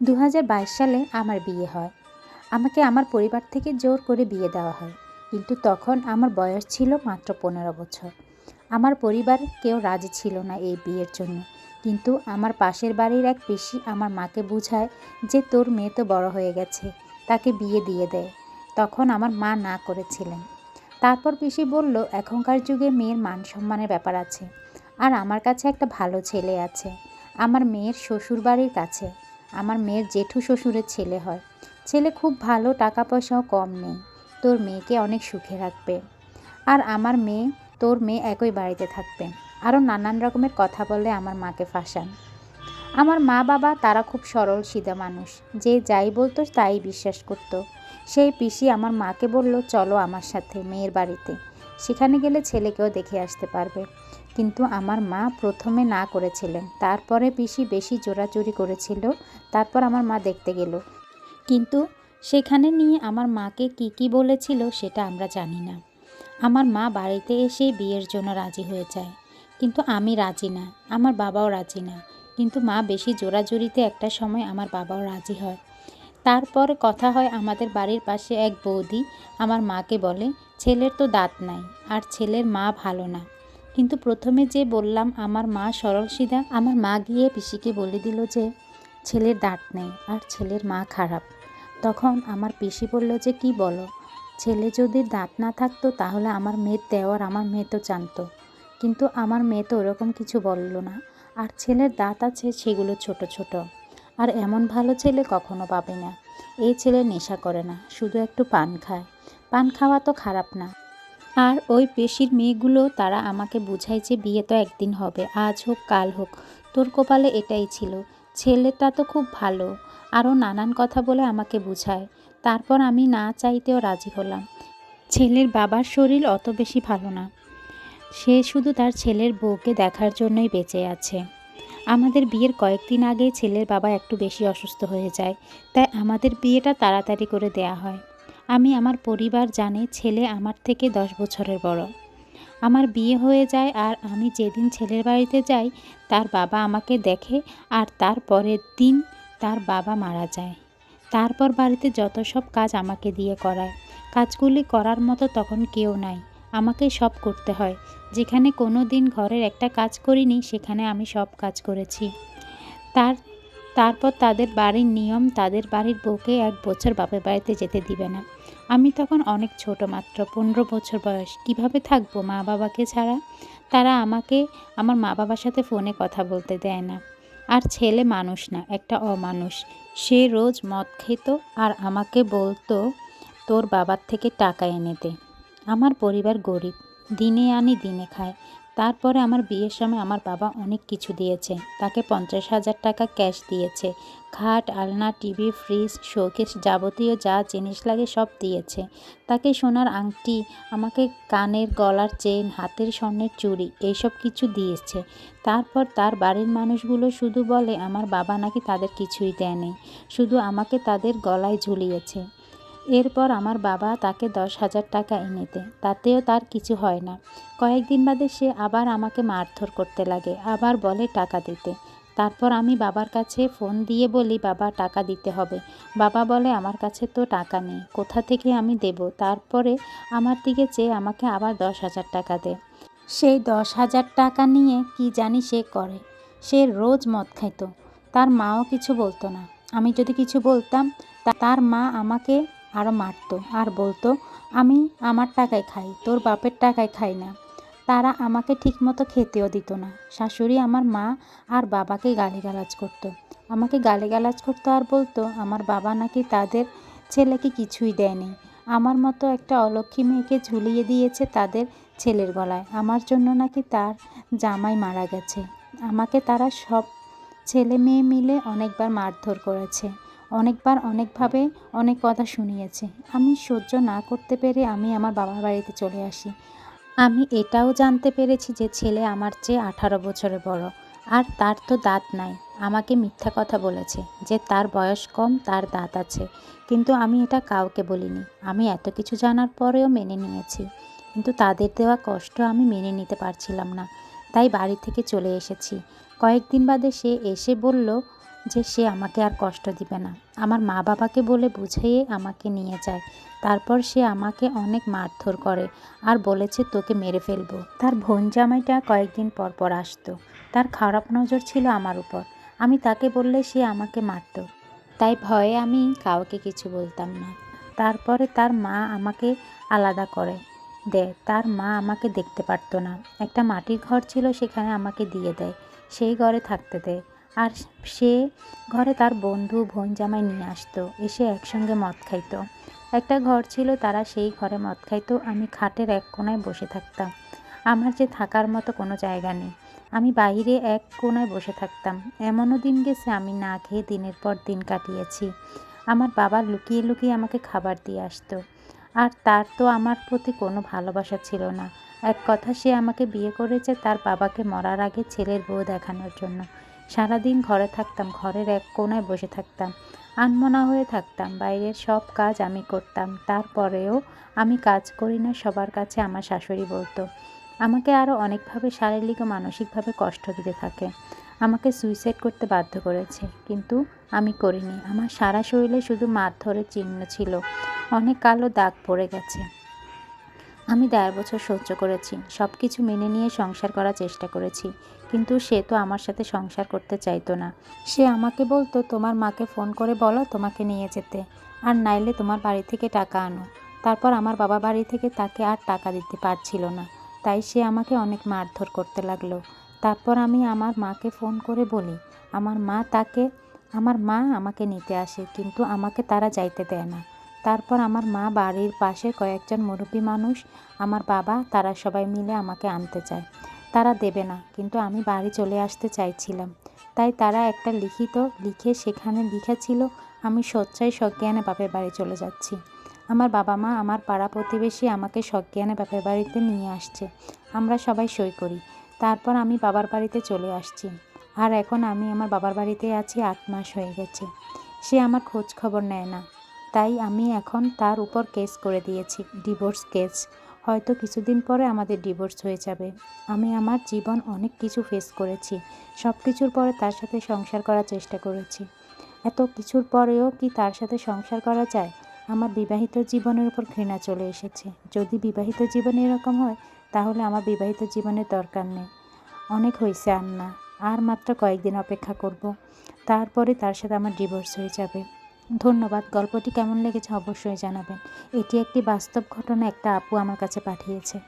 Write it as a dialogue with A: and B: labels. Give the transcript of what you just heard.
A: দু হাজার বাইশ সালে আমার বিয়ে হয়। আমাকে আমার পরিবার থেকে জোর করে বিয়ে দেওয়া হয়। কিন্তু তখন আমার বয়স ছিল মাত্র পনেরো বছর। আমার পরিবার কেউ রাজি ছিল না এই বিয়ের জন্য। কিন্তু আমার পাশের বাড়ির এক পিসি আমার মাকে বুঝায় যে তোর মেয়ে তো বড় হয়ে গেছে, তাকে বিয়ে দিয়ে দেয় তখন আমার মা না করেছিলেন। তারপর পিসি বলল, এখনকার যুগে মেয়ের মান সম্মানের ব্যাপার আছে। আর আমার কাছে একটা ভালো ছেলে আছে। আমার মেয়ের শ্বশুর বাড়ির কাছে। আমার মেয়ের জেঠু শ্বশুরের ছেলে হয়। ছেলে খুব ভালো টাকা পয়সাও কম নেই। তোর মেয়েকে অনেক সুখে রাখবে। আর আমার মেয়ে, তোর মেয়ে একই বাড়িতে থাকবে। আরও নানান রকমের কথা বলে আমার মাকে ফাঁসান। আমার মা বাবা, তারা খুব সরল, সিধা মানুষ। যে যাই বলতো, তাই বিশ্বাস করত। সেই পিসি আমার মাকে বলল, চলো আমার সাথে, মেয়ের বাড়িতে। সেখানে গেলে ছেলেকেও দেখে আসতে পারবে। কিন্তু আমার মা প্রথমে না করেছিলেন। তারপরে পিসি বেশি জোরাজুরি করেছিল। তারপর আমার মা দেখতে গেল। কিন্তু সেখানে নিয়ে আমার মাকে কি কি বলেছিল সেটা আমরা জানি না। আমার মা বাড়িতে এসে বিয়ের জন্য রাজি হয়ে যায়। কিন্তু আমি রাজি না, আমার বাবাও রাজি না। কিন্তু মা বেশি জোরাজুরিতে একটা সময় আমার বাবাও রাজি হয়। তারপর কথা হয় আমাদের বাড়ির পাশে এক বৌদি। আমার মাকে বলে, ছেলের তো দাঁত নাই, আর ছেলের মা ভালো না। কিন্তু প্রথমে যে বললাম, আমার মা সরল সিধা। আমার মা গিয়ে পিসিকে বলে দিল যে, ছেলের দাঁত নেই আর ছেলের মা খারাপ। তখন আমার পিসি বলল যে, কি বলো? ছেলে যদি দাঁত না থাকতো তাহলে আমার মেয়ের দেওয়ার, আমার মেয়ে তো জানতো। কিন্তু আমার মেয়ে তো ওরকম কিছু বলল না। আর ছেলের দাঁত আছে, সেগুলো ছোট ছোট। আর এমন ভালো ছেলে কখনো পাবে না। এই ছেলে নেশা করে না, শুধু একটু পান খায়। পান খাওয়া তো খারাপ না। আর ওই পেশির মেয়েগুলো তারা আমাকে বুঝায় যে বিয়ে তো একদিন হবে, আজ হোক, কাল হোক। তোর কপালে এটাই ছিল। ছেলেটা তো খুব ভালো। আরও নানান কথা বলে আমাকে বুঝায়। তারপর আমি না চাইতেও রাজি হলাম। ছেলের বাবার শরীর অত বেশি ভালো না। সে শুধু তার ছেলের বউকে দেখার জন্যই বেঁচে আছে। আমাদের বিয়ের কয়েকদিন আগে ছেলের বাবা একটু বেশি অসুস্থ হয়ে যায়। তাই আমাদের বিয়েটা তাড়াতাড়ি করে দেয়া হয়। আমি আমার পরিবার জানে ছেলে আমার থেকে দশ বছরের বড়। আমার বিয়ে হয়ে যায় আর আমি যেদিন ছেলের বাড়িতে যাই, তার বাবা আমাকে দেখে আর তার পরের দিন তার বাবা মারা যায়। তারপর বাড়িতে যত সব কাজ আমাকে দিয়ে করায়। কাজগুলি করার মতো তখন কেউ নাই। আমাকে সব করতে হয়। যেখানে কোনো দিন ঘরের একটা কাজ করিনি, সেখানে আমি সব কাজ করেছি। তার, তারপর তাদের বাড়ির নিয়ম, তাদের বাড়ির বউকে এক বছর বাপের বাড়িতে যেতে দিবে না। আমি তখন অনেক ছোট, মাত্র পনেরো বছর বয়স। কীভাবে থাকব মা বাবাকে ছাড়া? তারা আমাকে, আমার মা বাবার সাথে ফোনে কথা বলতে দেয় না। আর ছেলে মানুষ না, একটা অমানুষ। সে রোজ মদ খেত আর আমাকে বলতো, তোর বাবার থেকে টাকা এনে দে। আমার পরিবার গরিব, দিনে আনি দিনে খায়। তারপরে আমার বিয়ের সময় আমার বাবা অনেক কিছু দিয়েছে। তাকে পঞ্চাশ হাজার টাকা ক্যাশ দিয়েছে। খাট, আলনা, টিভি, ফ্রিজ, শোকেস যাবতীয় যা জিনিস লাগে সব দিয়েছে। তাকে সোনার আংটি, আমাকে কানের গলার চেন, হাতের স্বর্ণের চুড়ি এইসব কিছু দিয়েছে। তারপর তার বাড়ির মানুষগুলো শুধু বলে, আমার বাবা নাকি তাদের কিছুই দেয়নি। শুধু আমাকে তাদের গলায় ঝুলিয়েছে। এরপর আমার বাবা তাকে দশ হাজার টাকা এনে দেয়। তাতেও তার কিছু হয় না। কয়েকদিন বাদে সে আবার আমাকে মারধর করতে লাগে, আবার বলে টাকা দিতে। তারপর আমি বাবার কাছে ফোন দিয়ে বলি, বাবা, টাকা দিতে হবে। বাবা বলে, আমার কাছে তো টাকা নেই, কোথা থেকে আমি দেব? তারপরে আমার দিকে চেয়ে আমাকে আবার দশ হাজার টাকা দেয় সেই দশ হাজার টাকা নিয়ে কি জানি সে করে। সে রোজ মদ খাইতো। তার মাও কিছু বলতো না। আমি যদি কিছু বলতাম তার মা আমাকে আরও মারতো আর বলতো, আমি আমার টাকায় খাই, তোর বাপের টাকায় খাই না। তারা আমাকে ঠিকমতো খেতেও দিত না। শাশুড়ি আমার মা আর বাবাকে গালিগালাজ করতো। আমাকে গালিগালাজ করতো আর বলতো, আমার বাবা নাকি তাদের ছেলেকে কিছুই দেয়নি। আমার মতো একটা অলক্ষী মেয়েকে ঝুলিয়ে দিয়েছে তাদের ছেলের গলায়। আমার জন্য নাকি তার জামাই মারা গেছে। আমাকে তারা সব ছেলে মেয়ে মিলে অনেকবার মারধর করেছে। অনেকবার অনেকভাবে অনেক কথা শুনিয়েছে। আমি সহ্য না করতে পেরে আমি আমার বাবার বাড়িতে চলে আসি। আমি এটাও জানতে পেরেছি যে ছেলে আমার চেয়ে আঠারো বছরের বড়। আর তার তো দাঁত নাই। আমাকে মিথ্যা কথা বলেছে যে তার বয়স কম, তার দাঁত আছে। কিন্তু আমি এটা কাউকে বলিনি। আমি এত কিছু জানার পরেও মেনে নিয়েছি। কিন্তু তাদের দেওয়া কষ্ট আমি মেনে নিতে পারছিলাম না। তাই বাড়ি থেকে চলে এসেছি। কয়েকদিন বাদে সে এসে বলল যে সে আমাকে আর কষ্ট দিবে না। আমার মা বাবাকে বলে বুঝিয়ে আমাকে নিয়ে যায়। তারপর সে আমাকে অনেক মারধর করে আর বলেছে, তোকে মেরে ফেলব। তার বোন জামাইটা কয়েকদিন পর পর আসতো। তার খারাপ নজর ছিল আমার উপর। আমি তাকে বললে সে আমাকে মারতো। তাই ভয়ে আমি কাউকে কিছু বলতাম না। তারপরে তার মা আমাকে আলাদা করে দেয় তার মা আমাকে দেখতে পারতো না। একটা মাটির ঘর ছিল, সেখানে আমাকে দিয়ে দেয়। সেই ঘরে থাকতে দেয় আর সে ঘরে তার বন্ধু, বোন, জামাই নিয়ে আসতো। এসে একসঙ্গে মদ খাইতো। একটা ঘর ছিল, তারা সেই ঘরে মদ খাইতো। আমি খাটের এক কোনায় বসে থাকতাম। আমার যে থাকার মতো কোনো জায়গা নেই। আমি বাইরে এক কোনায় বসে থাকতাম। এমনও দিন গেছে আমি না খেয়ে দিনের পর দিন কাটিয়েছি। আমার বাবা লুকিয়ে লুকিয়ে আমাকে খাবার দিয়ে আসতো। আর তার তো আমার প্রতি কোনো ভালোবাসা ছিল না। এক কথা সে আমাকে বিয়ে করেছে তার বাবাকে মরার আগে ছেলের বউ দেখানোর জন্য। সারাদিন ঘরে থাকতাম, ঘরের এক কোনায় বসে থাকতাম, আনমনা হয়ে থাকতাম, বাইরের সব কাজ আমি করতাম। তারপরেও আমি কাজ করি না, সবার কাছে আমার শাশুড়ি বলতো, আমাকে আরও অনেকভাবে শারীরিক ও মানসিকভাবে কষ্ট দিতে থাকে। আমাকে সুইসাইড করতে বাধ্য করেছে। কিন্তু আমি করিনি। আমার সারা শরীরে শুধু মারধরের চিহ্ন ছিল। অনেক কালো দাগ পড়ে গেছে। আমি দেড় বছর সহ্য করেছি সব কিছু মেনে নিয়ে সংসার করার চেষ্টা করেছি, কিন্তু সে তো আমার সাথে সংসার করতে চাইতো না। সে আমাকে বলতো, তোমার মাকে ফোন করে বলো তোমাকে নিয়ে যেতে, আর নাইলে তোমার বাড়ি থেকে টাকা আনো। তারপর আমার বাবা বাড়ি থেকে তাকে আর টাকা দিতে পারছিল না, তাই সে আমাকে অনেক মারধর করতে লাগল। তারপর আমি আমার মাকে ফোন করে বলি, আমার মা তাকে, আমার মা আমাকে নিতে আসে, কিন্তু আমাকে তারা যাইতে দেয় না। তারপর আমার মা বাড়ির পাশে কয়েকজন মুরব্বী মানুষ, আমার বাবা, তারা সবাই মিলে আমাকে আনতে চায় তারা দেবে না, কিন্তু আমি বাড়ি চলে আসতে চাইছিলাম। তাই তারা একটা লিখিত, লিখে সেখানে লিখেছিল, আমি সচ্চাই সজ্ঞানে বাপের বাড়ি চলে যাচ্ছি। আমার বাবা মা, আমার পাড়া প্রতিবেশী আমাকে সজ্ঞানে বাপের বাড়িতে নিয়ে আসছে। আমরা সবাই সই করি। তারপর আমি বাবার বাড়িতে চলে আসছি। আর এখন আমি আমার বাবার বাড়িতে আছি আট মাস হয়ে গেছে। সে আমার খোঁজ খবর নেয় না। তাই আমি এখন তার উপর কেস করে দিয়েছি, ডিভোর্স কেস। হয়তো কিছুদিন পরে আমাদের ডিভোর্স হয়ে যাবে। আমি আমার জীবন অনেক কিছু ফেস করেছি সব কিছুর পরে তার সাথে সংসার করার চেষ্টা করেছি। এত কিছুর পরেও কি তার সাথে সংসার করা যায়? আমার বিবাহিত জীবনের উপর ঘৃণা চলে এসেছে। যদি বিবাহিত জীবন এরকম হয়, তাহলে আমার বিবাহিত জীবনের দরকার নেই। অনেক হয়েছে আর না আর মাত্র কয়েকদিন অপেক্ষা করব। তারপরে তার সাথে আমার ডিভোর্স হয়ে যাবে। ধন্যবাদ, গল্পটি কেমন লেগেছে অবশ্যই জানাবেন। এটি একটি বাস্তব ঘটনা, একটা আপু আমার কাছে পাঠিয়েছে।